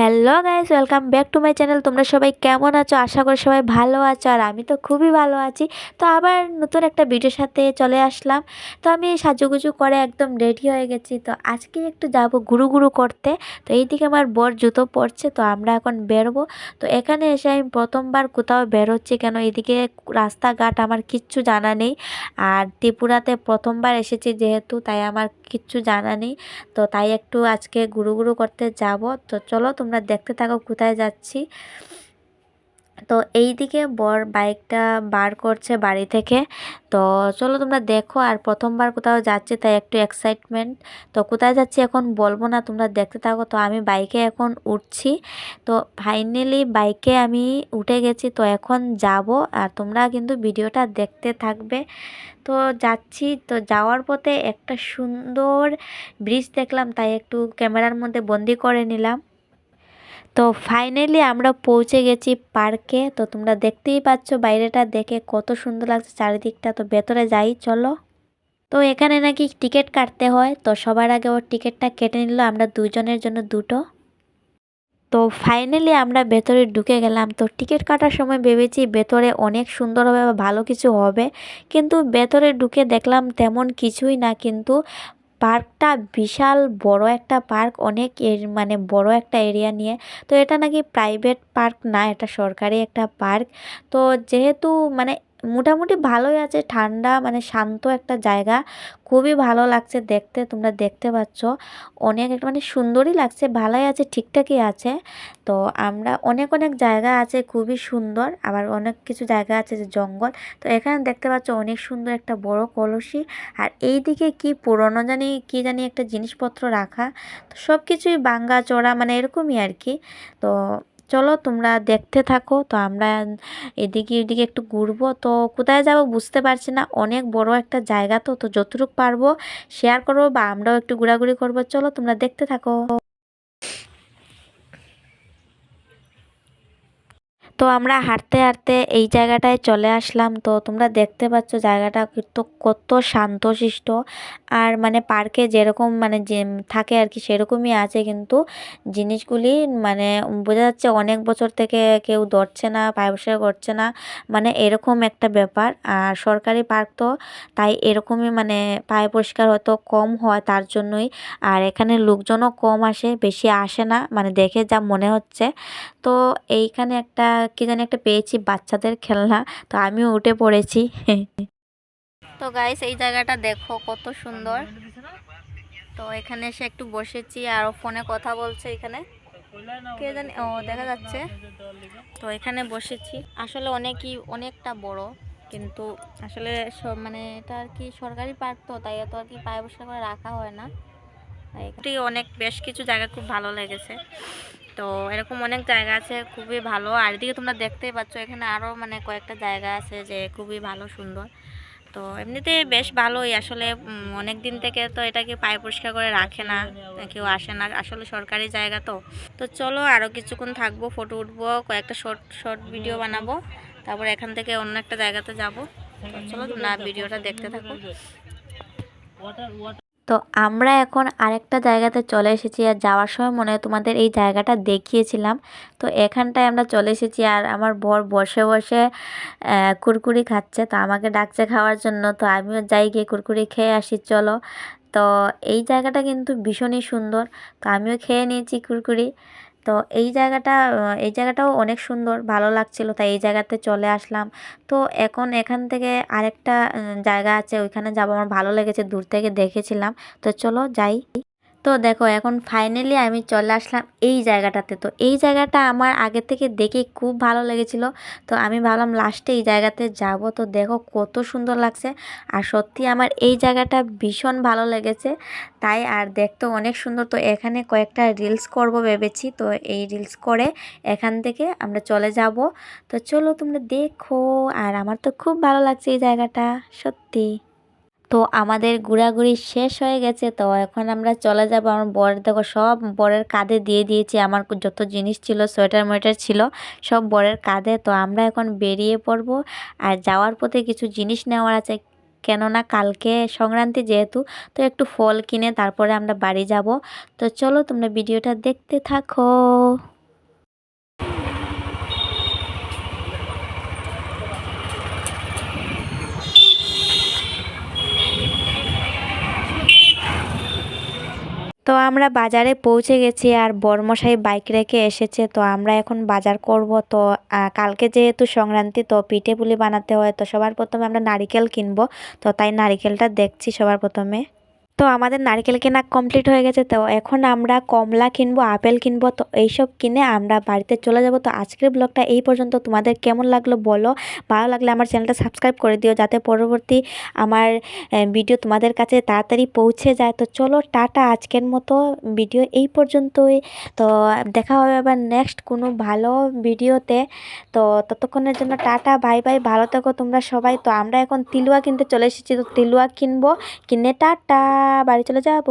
Hello guys welcome back to my channel তোমরা সবাই কেমন আছো? আশা করি সবাই ভালো আছো আর আমি তো খুবই ভালো আছি। তো আবার নতুন একটা ভিডিওর সাথে চলে আসলাম। তো আমি সাজুগুজু করে একদম রেডি হয়ে গেছি। তো আজকে একটু যাব গুরু গুরু করতে। তো এইদিকে আমার বর জুতো পড়ছে তো আমরা এখন বেরোবো। তো এখানে এসে আমি প্রথমবার কোথাও বেরোচ্ছি কেন? এদিকে রাস্তাঘাট আমার কিচ্ছু জানা নেই। আর ত্রিপুরাতে প্রথমবার এসেছি যেহেতু, তাই আমার কিচ্ছু জানা নেই। তো তাই একটু আজকে গুরু গুরু করতে যাব। তো চলো তোমরা দেখতে থাকো কোথায় যাচ্ছি। তো এই দিকে বর বাইকটা বার করছে বাড়ি থেকে। তো চলো তোমরা দেখো আর প্রথমবার কোথাও যাচ্ছে তাই একটু এক্সাইটমেন্ট তো কোথায় যাচ্ছি এখন বলব না, তোমরা দেখতে থাকো। তো আমি বাইকে এখন উঠছি। তো ফাইনালি বাইকে আমি উঠে গেছি। তো এখন যাব আর তোমরা কিন্তু ভিডিওটা দেখতে থাকবে। তো যাচ্ছি। তো যাওয়ার পথে একটা সুন্দর ব্রিজ দেখলাম, তাই একটু ক্যামেরার মধ্যে বন্দি করে নিলাম। তো ফাইনালি আমরা পৌঁছে গেছি পার্কে তো তোমরা দেখতেই পাচ্ছ বাইরেটা দেখে কত সুন্দর লাগছে, চারিদিকটা তো ভেতরে যাই, চলো। তো এখানে নাকি টিকিট কাটতে হয়, তো সবার আগে ওর টিকিটটা কেটে নিল, আমরা দুজনের জন্য দুটো। তো ফাইনালি আমরা ভেতরে ঢুকে গেলাম, তো টিকিট কাটার সময় ভেবেছি ভেতরে অনেক সুন্দর হবে বা ভালো কিছু হবে, কিন্তু ভেতরে ঢুকে দেখলাম তেমন কিছুই না, কিন্তু পার্কটা বিশাল বড় একটা পার্ক, অনেক এর মানে বড় একটা এরিয়া নিয়ে। তো এটা নাকি প্রাইভেট পার্ক না, এটা সরকারি একটা পার্ক। তো যেহেতু মানে মোটামুটি ভালোই আছে। ঠান্ডা মানে শান্ত একটা জায়গা। খুবই ভালো লাগছে দেখতে, তোমরা দেখতে পাচ্ছ। অনেক একটা মানে সুন্দরই লাগছে, ভালোই আছে, ঠিকঠাকই আছে। তো আমরা অনেক অনেক জায়গা আছে, খুবই সুন্দর। আবার অনেক কিছু জায়গা আছে যে জঙ্গল। তো এখানে দেখতে পাচ্ছ অনেক সুন্দর একটা বড় কলসি। আর এই দিকে কি পুরনো জানি, কি জানি একটা জিনিসপত্র রাখা। তো সব কিছুই বাঙ্গা চড়া মানে এরকমই আর কি। তো চলো তোমরা দেখতে থাকো। তো আমরা এদিকে এদিকে একটু ঘুরবো। তো কোথায় যাব বুঝতে পারছি না। অনেক বড় একটা জায়গা তো তো যতটুকু পারব শেয়ার করব বা আমরাও একটু ঘোরাঘুরি করব। চলো তোমরা দেখতে থাকো। তো আমরা হাঁটতে হাঁটতে এই জায়গাটায় চলে আসলাম। তো তোমরা দেখতে পাচ্ছ জায়গাটা কিন্তু কত শান্তশিষ্ট। আর মানে পার্কে যেরকম মানে যে থাকে আর কি সেরকমই আছে কিন্তু জিনিসগুলি মানে বোঝা যাচ্ছে অনেক বছর থেকে কেউ ধরছে না পরিষ্কার করছে না। মানে এরকম একটা ব্যাপার। আর সরকারি পার্ক তো তাই এরকমই মানে পায়ে পরিষ্কার হয়তো কম হয় তার জন্যই। আর এখানে লোকজনও কম আসে, বেশি আসে না। মানে দেখে যা মনে হচ্ছে। তো এইখানে একটা কি জানি একটা পেয়েছি বাচ্চাদের খেলনা। তো আমিও উঠে পড়েছি। তো গাইস এই জায়গাটা দেখো কত সুন্দর। তো এখানে এসে একটু বসেছি আর ফোনে কথা বলছে এখানে। কে জানি ও, দেখা যাচ্ছে। তো এখানে বসেছি। আসলে অনেকই, অনেকটা বড়, কিন্তু আসলে মানে এটা আর কি সরকারি পার্ক তো, তাই এত আর কি পায়ে বসে করে রাখা হয় না। অনেক বেশ কিছু জায়গা খুব ভালো লেগেছে। তো এরকম অনেক জায়গা আছে, খুবই ভালো। আর এদিকে তোমরা দেখতেই পাচ্ছ, এখানে আরও মানে কয়েকটা জায়গা আছে যে খুবই ভালো, সুন্দর। তো এমনিতে বেশ ভালোই। আসলে অনেক দিন থেকে তো এটাকে পায়ে পরিষ্কার করে রাখে না, কেউ আসে না, আসলে সরকারি জায়গা তো। তো চলো আরও কিছুক্ষণ থাকব, ফটো উঠবো, কয়েকটা শর্ট শর্ট ভিডিও বানাবো, তারপর এখান থেকে অন্য একটা জায়গাতে যাব। চলো না ভিডিওটা দেখতে থাকো। তো আমরা এখন আরেকটা জায়গাতে চলে এসেছি আর যাওয়ার সময় মনে হয় তোমাদের এই জায়গাটা দেখিয়েছিলাম। তো এখানটায় আমরা চলে এসেছি আর আমার বর বসে বসে কুরকুরি খাচ্ছে। তো আমাকে ডাকছে খাওয়ার জন্য। তো আমিও যাই গিয়ে কুরকুরি খেয়ে আসি, চলো। তো এই জায়গাটা কিন্তু ভীষণই সুন্দর। তো আমিও খেয়ে নিয়েছি কুরকুরি। তো এই জায়গাটা এই জায়গাটাও অনেক সুন্দর, ভালো লাগছিল, তাই এই জায়গাতে চলে আসলাম। তো এখন এখান থেকে আরেকটা জায়গা আছে, ওইখানে যাব, আমার ভালো লেগেছে, দূর থেকে দেখেছিলাম। তো চলো যাই। তো দেখো এখন ফাইনালি আমি চলে আসলাম এই জায়গাটাতে। তো এই জায়গাটা আমার আগে থেকে দেখে খুব ভালো লেগেছিল। তো আমি ভাবলাম লাস্টে এই জায়গাতে যাব। তো দেখো কত সুন্দর লাগছে। আর সত্যি আমার এই জায়গাটা ভীষণ ভালো লেগেছে। তাই আর দেখতে অনেক সুন্দর। তো এখানে কয়েকটা রিলস করব ভেবেছি। তো এই রিলস করে এখান থেকে আমরা চলে যাব। তো চলো তোমরা দেখো। আর আমার তো খুব ভালো লাগছে এই জায়গাটা, সত্যি। তো আমাদের ঘোরাঘুরি শেষ হয়ে গেছে, তো এখন আমরা চলে যাব আমার বর। দেখো সব বরের কাঁধে দিয়ে দিয়েছি, আমার যত জিনিস ছিল, সোয়েটার মোয়েটার ছিল, সব বরের কাঁধে। তো আমরা এখন বেরিয়ে পড়ব, আর যাওয়ার পথে কিছু জিনিস নেওয়ার আছে, কেননা কালকে সংক্রান্তি যেহেতু, তো একটু ফল কিনে তারপরে আমরা বাড়ি যাব। তো চলো তোমরা ভিডিওটা দেখতে থাকো। তো আমরা বাজারে পৌঁছে গেছি আর বরমশাই বাইক রেখে এসেছে। তো আমরা এখন বাজার করব। তো কালকে যেহেতু সংক্রান্তি, তো পিঠে পুলি বানাতে হয়। তো সবার প্রথমে আমরা নারিকেল কিনবো। তো তাই নারিকেলটা দেখছি সবার প্রথমে। তো আমাদের নারকেল কেনা কমপ্লিট হয়ে গেছে। তো এখন আমরা কমলা কিনবো, আপেল কিনবো, তো এইসব কিনে আমরা বাড়িতে চলে যাব। তো আজকের ব্লগটা এই পর্যন্ত। তোমাদের কেমন লাগল বলো? ভালো লাগলে আমার চ্যানেলটা সাবস্ক্রাইব করে দিও যাতে পরবর্তী আমার ভিডিও তোমাদের কাছে তাড়াতাড়ি পৌঁছে যায়। তো চলো টাটা আজকের মতো ভিডিও এই পর্যন্তই। তো দেখা হবে আবার নেক্সট কোনো ভালো ভিডিওতে তো ততক্ষণের জন্য টাটা বাই বাই ভালো থেকো তোমরা সবাই। তো আমরা এখন তিলুয়া কিনতে চলে এসেছি। তো তিলুয়া কিনবো, কিনে টাটা। বাড়ি চলে যাব।